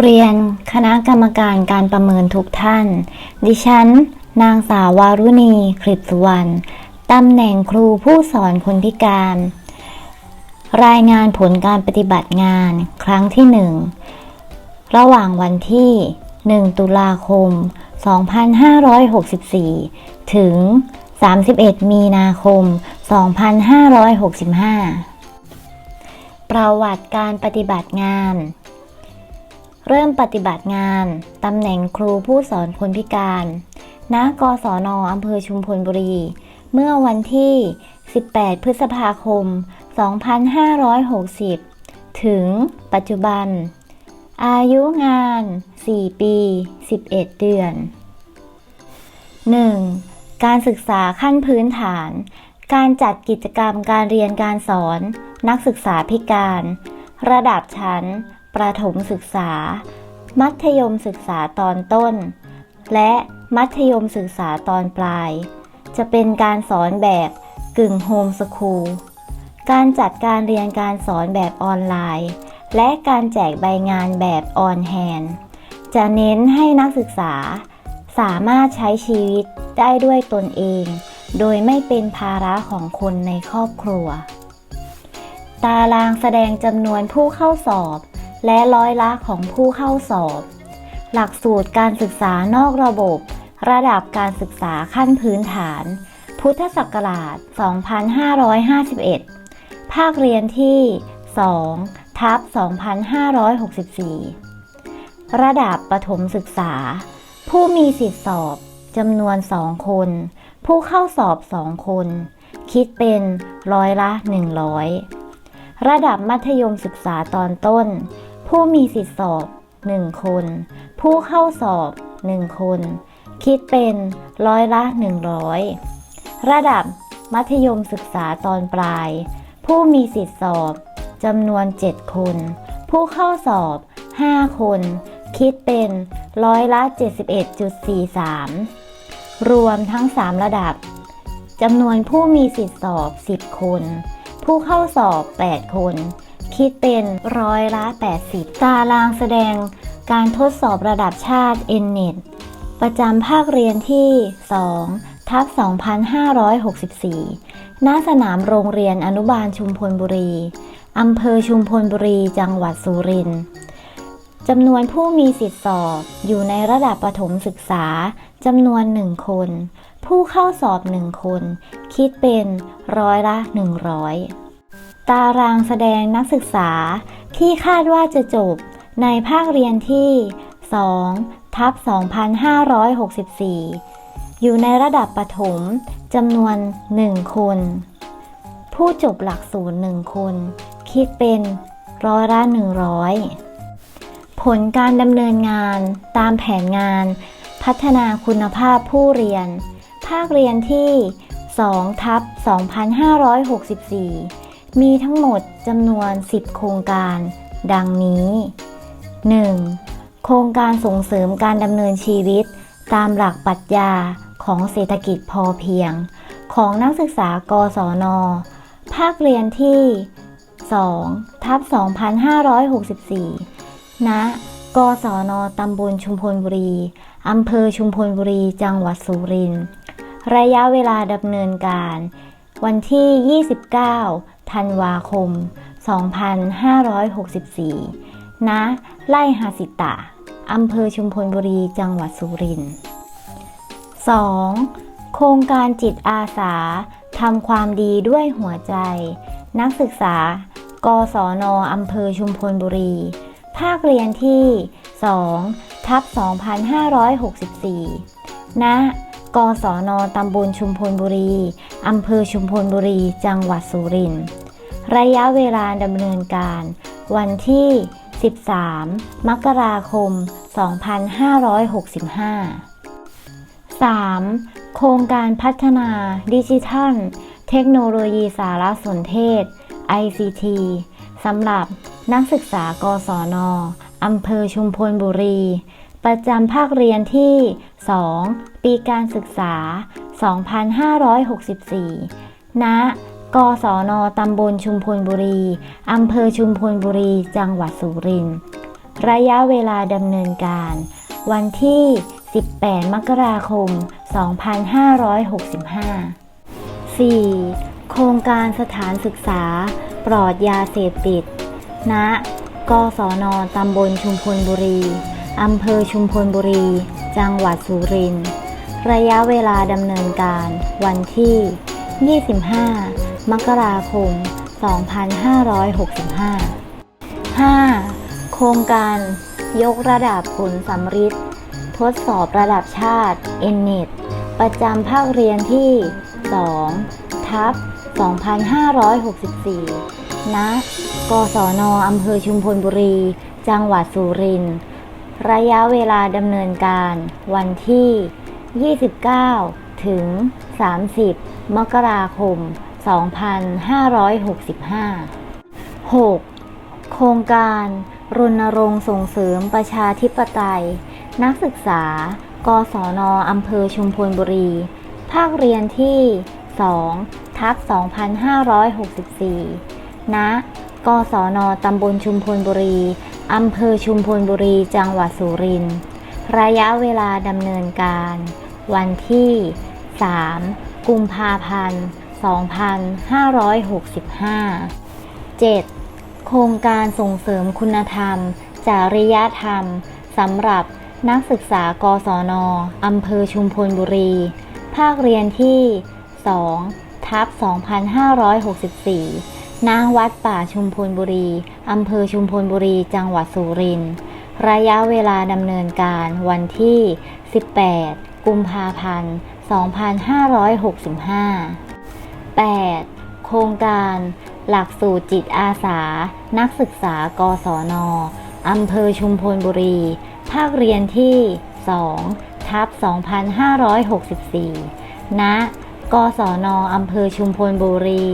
เรียนคณะกรรมการการประเมินทุกท่าน ดิฉัน นางสาววารุณีคลิปสุวรรณตำแหน่งครูผู้สอนคนพิการ รายงานผลการปฏิบัติงานครั้งที่หนึ่งระหว่างวันที่ 1 ตุลาคม 2564 ถึง 31 มีนาคม 2565 ประวัติการปฏิบัติงาน เริ่มปฏิบัติงานตำแหน่งครูผู้สอนคนพิการณกศนอำเภอชุมพลบุรี เมื่อวันที่ 18 พฤษภาคม 2560 ถึงปัจจุบัน อายุงาน 4 ปี 11 เดือน 1. การศึกษาขั้นพื้นฐาน การจัดกิจกรรมการเรียนการสอน นักศึกษาพิการ ระดับชั้น ประถมศึกษา มัธยมศึกษาตอนต้น และมัธยมศึกษาตอนปลาย จะเป็นการสอนแบบกึ่งโฮมสคูล การจัดการเรียนการสอนแบบออนไลน์ และการแจกใบงานแบบออนแฮนจะเน้นให้นักศึกษา สามารถใช้ชีวิตได้ด้วยตนเอง โดยไม่เป็นภาระของคนในครอบครัว ตารางแสดงจำนวนผู้เข้าสอบ และร้อยละของผู้เข้าสอบ หลักสูตรการศึกษานอกระบบ ระดับการศึกษาขั้นพื้นฐาน พุทธศักราช 2551 ภาคเรียนที่ 2 ทับ 2564 ระดับประถมศึกษา ผู้มีสิทธิสอบจำนวน 2 คน ผู้เข้าสอบ 2 คน คิดเป็นร้อยละ 100 ระดับมัธยมศึกษาตอนต้น ผู้มีสิทธิสอบ 1 คน ผู้เข้าสอบ 1 คน คิดเป็นร้อยละ 100 ระดับมัธยมศึกษาตอนปลาย ผู้มีสิทธิสอบจำนวน 7 คน ผู้เข้าสอบ 5 คน คิดเป็นร้อยละ 71.43 รวมทั้ง 3 ระดับจำนวนผู้มีสิทธิสอบ 10 คน ผู้เข้าสอบ 8 คน คิดเป็นร้อยละ 80 ตารางแสดงการทดสอบระดับชาติ NNET ประจำภาคเรียนที่ 2 ทับ 2564 ณ สนามโรงเรียนอนุบาลชุมพลบุรี อำเภอชุมพลบุรี จังหวัดสุรินทร์ จำนวนผู้มีสิทธิสอบ อยู่ในระดับประถมศึกษาจำนวน1คน ผู้เข้าสอบ1คน คิดเป็นร้อยละ 100 ตารางแสดงนักศึกษาที่คาดว่าจะจบในภาคเรียนที่2ทับ2564 อยู่ในระดับประถมจำนวน 1 คน ผู้จบหลักสูตร1คน คิดเป็นร้อยละ100 ผลการดำเนินงาน ตามแผนงาน พัฒนาคุณภาพผู้เรียน ภาคเรียนที่2ทับ2564 มีทั้งหมดจำนวน 10 โครงการ ดังนี้ 1. โครงการส่งเสริมการดำเนินชีวิต ตามหลักปรัชญาของเศรษฐกิจพอเพียง ของนักศึกษากศน ภาคเรียนที่2ทับ2564 ณกศนตำบลชุมพลบุรี อำเภอชุมพลบุรี จังหวัดสุรินทร์ ระยะเวลาดำเนินการ วันที่ 29 ธันวาคม 2564 ณไร่หาสิตะ อำเภอชุมพลบุรี จังหวัดสุรินทร์ 2. โครงการจิตอาสาทำความดีด้วยหัวใจ นักศึกษา กศนอำเภอชุมพลบุรี ภาคเรียนที่2ทับ2564 ณ กศนตำบลชุมพลบุรี อำเภอชุมพลบุรี จังหวัดสุรินทร์ ระยะเวลาดำเนินการ วันที่ 13 มกราคม 2565 3. โครงการพัฒนาดิจิทัล เทคโนโลยีสารสนเทศ ICT สำหรับนักศึกษากศนอำเภอชุมพลบุรี ประจำภาคเรียนที่ 2 ปีการศึกษา 2564 ณ กศนตำบลชุมพลบุรี อำเภอชุมพลบุรี จังหวัดสุรินทร์ ระยะเวลาดำเนินการ วันที่ 18 มกราคม 2565 4. โครงการสถานศึกษา ปลอดยาเสพติด ณ กศนตำบลชุมพลบุรี อำเภอชุมพลบุรี จังหวัดสุรินทร์ ระยะเวลาดำเนินการ วันที่ 25 มกราคม 2565 5. โครงการยกระดับผลสำริดทดสอบระดับชาติ n n e t ประจำภาคเรียนที่ 2 ทับ 2564 ณ กศนอำเภอชุมพลบุรี จังหวัดสุรินทร์ ระยะเวลาดำเนินการ วันที่ 29 ถึง 30 มกราคม 2565 6. โครงการรณรงค์ส่งเสริมประชาธิปไตย นักศึกษา กศนอำเภอชุมพลบุรี ภาคเรียนที่ 2 ทับ2564 ณ กศนตำบลชุมพลบุรี อำเภอชุมพลบุรี จังหวัดสุรินทร์ ระยะเวลาดำเนินการ วันที่ 3 กุมภาพันธ์ 2565 7. โครงการส่งเสริมคุณธรรม จริยธรรมสำหรับนักศึกษากศนอำเภอชุมพลบุรี ภาคเรียนที่ 2 ทับ2564 ณ วัดป่าชุมพลบุรี อำเภอชุมพลบุรี จังหวัดสุรินทร์ ระยะเวลาดำเนินการวันที่ 18 กุมภาพันธ์ 2565 8. โครงการหลักสูตรจิตอาสา นักศึกษากศนอำเภอชุมพลบุรี ภาคเรียนที่ 2 ทับ 2564 ณ กศนอำเภอชุมพลบุรี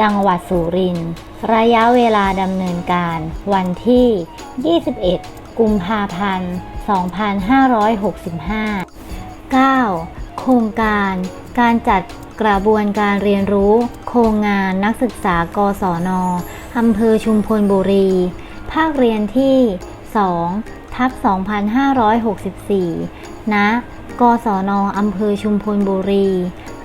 จังหวัดสุรินทร์ ระยะเวลาดำเนินการ วันที่ 21 กุมภาพันธ์ 2565 9. โครงการ การจัดกระบวนการเรียนรู้ โครงงานนักศึกษากศนอำเภอชุมพลบุรี ภาคเรียนที่ 2 ทับ 2564 ณ กศนอำเภอชุมพลบุรี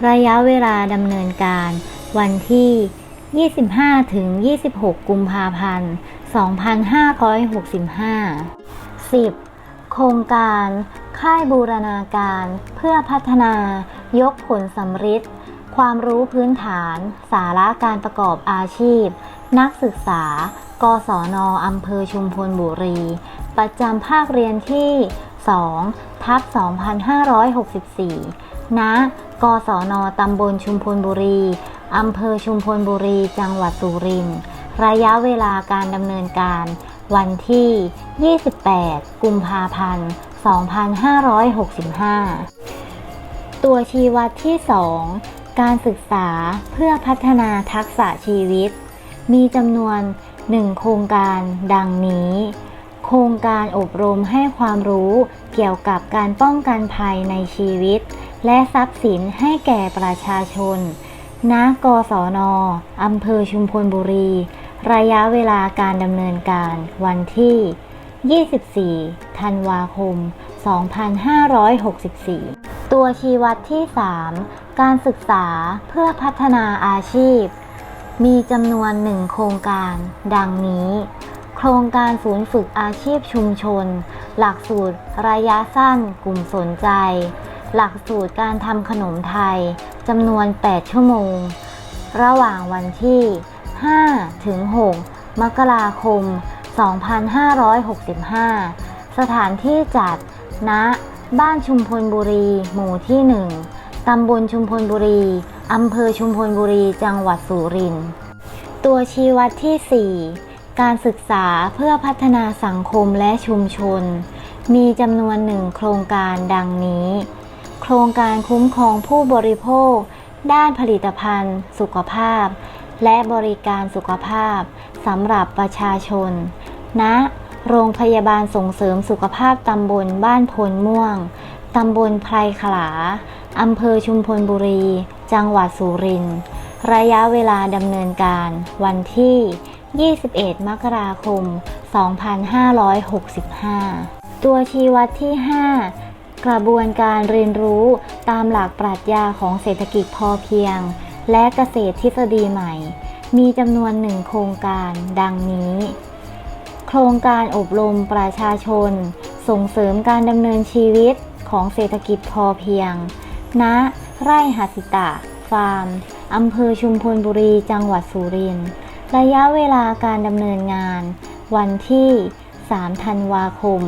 ระยะเวลาดำเนินการ วันที่ 25 ถึง 26 กุมภาพันธ์ 2565 10. โครงการ ค่ายบูรณาการ เพื่อพัฒนายกผลสำริดความรู้พื้นฐาน สาระการประกอบอาชีพ นักศึกษา กศนอำเภอชุมพลบุรี ประจำภาคเรียนที่ 2 ทับ 2564 ณ กศนตำบลชุมพลบุรี อำเภอชุมพลบุรี จังหวัดสุรินทร์ ระยะเวลาการดำเนินการ วันที่ 28 กุมภาพันธ์ 2565 ตัวชี้วัดที่ 2 การศึกษาเพื่อพัฒนาทักษะชีวิต มีจำนวน 1 โครงการดังนี้ โครงการอบรมให้ความรู้เกี่ยวกับการป้องกันภัยในชีวิต และทรัพย์สินให้แก่ประชาชน ณ กศนอำเภอชุมพลบุรี ระยะเวลาการดำเนินการวันที่ 24 ธันวาคม 2564 ตัวชี้วัดที่ 3 การศึกษาเพื่อพัฒนาอาชีพ มีจำนวนหนึ่งโครงการ ดังนี้ โครงการศูนย์ฝึกอาชีพชุมชน หลักสูตรระยะสั้นกลุ่มสนใจ หลักสูตรการทำขนมไทยจำนวน 8 ชั่วโมง ระหว่างวันที่ 5 ถึง 6 มกราคม 2565 สถานที่จัดณบ้านชุมพลบุรี หมู่ที่ 1 ตำบลชุมพลบุรี อำเภอชุมพลบุรี จังหวัดสุรินทร์ ตัวชี้วัดที่ 4 การศึกษาเพื่อพัฒนาสังคมและชุมชน มีจำนวนหนึ่งโครงการดังนี้ โครงการคุ้มครองผู้บริโภค ด้านผลิตภัณฑ์ สุขภาพ และบริการสุขภาพสำหรับประชาชนณโรงพยาบาลส่งเสริมสุขภาพตำบลบ้านพลม่วง ตำบลไพรขลา อำเภอชุมพลบุรี จังหวัดสุรินทร์ ระยะเวลาดำเนินการวันที่ 21 มกราคม 2565 ตัวชี้วัดที่ 5 กระบวนการเรียนรู้ตามหลักปรัชญาของเศรษฐกิจพอเพียง และเกษตรทฤษฎีใหม่ มีจำนวนหนึ่งโครงการดังนี้ โครงการอบรมประชาชน ส่งเสริมการดำเนินชีวิตของเศรษฐกิจพอเพียง ณ ไร่หัสิตะ ฟาร์มอำเภอชุมพลบุรี จังหวัดสุรินทร์ ระยะเวลาการดำเนินงาน วันที่ 3 ธันวาคม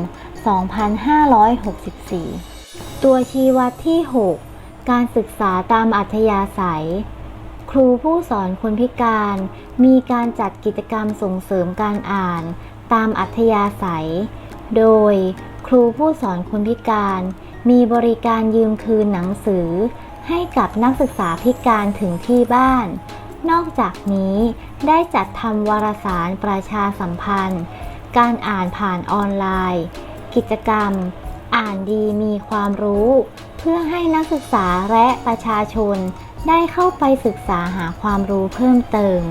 2564 ตัวชี้วัดที่ 6 การศึกษาตามอัธยาศัย ครูผู้สอนคนพิการ มีการจัดกิจกรรมส่งเสริมการอ่าน ตามอัธยาศัย โดยครูผู้สอนคนพิการ มีบริการยืมคืนหนังสือ ให้กับนักศึกษาพิการถึงที่บ้าน นอกจากนี้ได้จัดทำวารสารประชาสัมพันธ์ การอ่านผ่านออนไลน์ กิจกรรม อ่านดีมีความรู้ เพื่อให้นักศึกษาและประชาชน ได้เข้าไปศึกษาหาความรู้เพิ่มเติม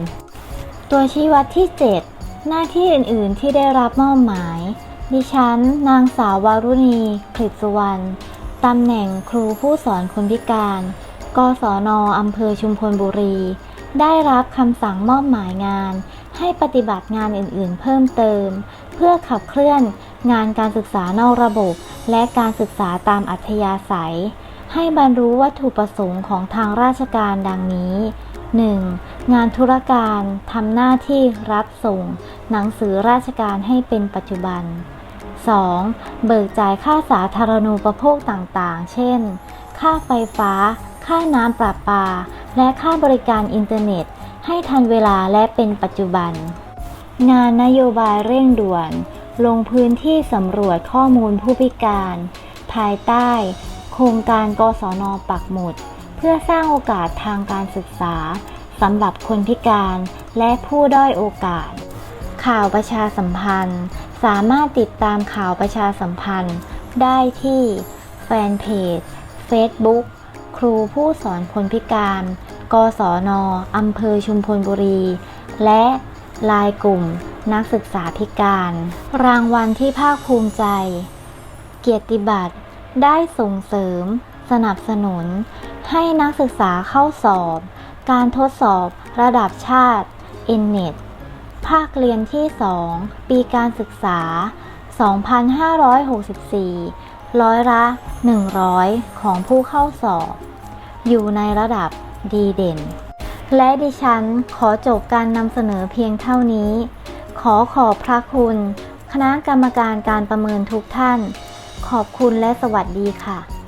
ตัวชี้วัดที่ 7 หน้าที่อื่นๆที่ได้รับมอบหมาย ดิฉัน นางสาววารุณีกฤษสุวรรณตำแหน่งครูผู้สอนคนพิการ กศนอำเภอชุมพลบุรี ได้รับคำสั่งมอบหมายงาน ให้ปฏิบัติงานอื่นๆ เพิ่มเติม เพื่อขับเคลื่อน งานการศึกษานอกระบบ และการศึกษาตามอัธยาศัย ให้บรรลุวัตถุประสงค์ของทางราชการดังนี้ 1. งานธุรการทำหน้าที่รับส่ง หนังสือราชการให้เป็นปัจจุบัน 2. เบิกจ่ายค่าสาธารณูปโภคต่างๆ เช่น ค่าไฟฟ้า ค่าน้ำประปา และค่าบริการอินเทอร์เน็ต ให้ทันเวลาและเป็นปัจจุบัน งานนโยบายเร่งด่วน ลงพื้นที่สำรวจข้อมูลผู้พิการ ภายใต้ โครงการกศนปักหมุด เพื่อสร้างโอกาสทางการศึกษาสำหรับคนพิการและผู้ด้อยโอกาส ข่าวประชาสัมพันธ์ สามารถติดตามข่าวประชาสัมพันธ์ ได้ที่แฟนเพจ Facebook ครูผู้สอนคนพิการ กศนอำเภอชุมพลบุรี และลายกลุ่ม นักศึกษาพิการ รางวัลที่ภาคภูมิใจ เกียรติบัตร ได้ส่งเสริม สนับสนุน ให้นักศึกษาเข้าสอบ การทดสอบระดับชาติ n n e t ภาคเรียนที่ 2 ปีการศึกษา 2564 ร้อยละ 100 ของผู้เข้าสอบ อยู่ในระดับดีเด่น และดิฉันขอจบการนำเสนอเพียงเท่านี้ ขอขอบพระคุณ คณะกรรมการการประเมินทุกท่าน ขอบคุณและสวัสดีค่ะ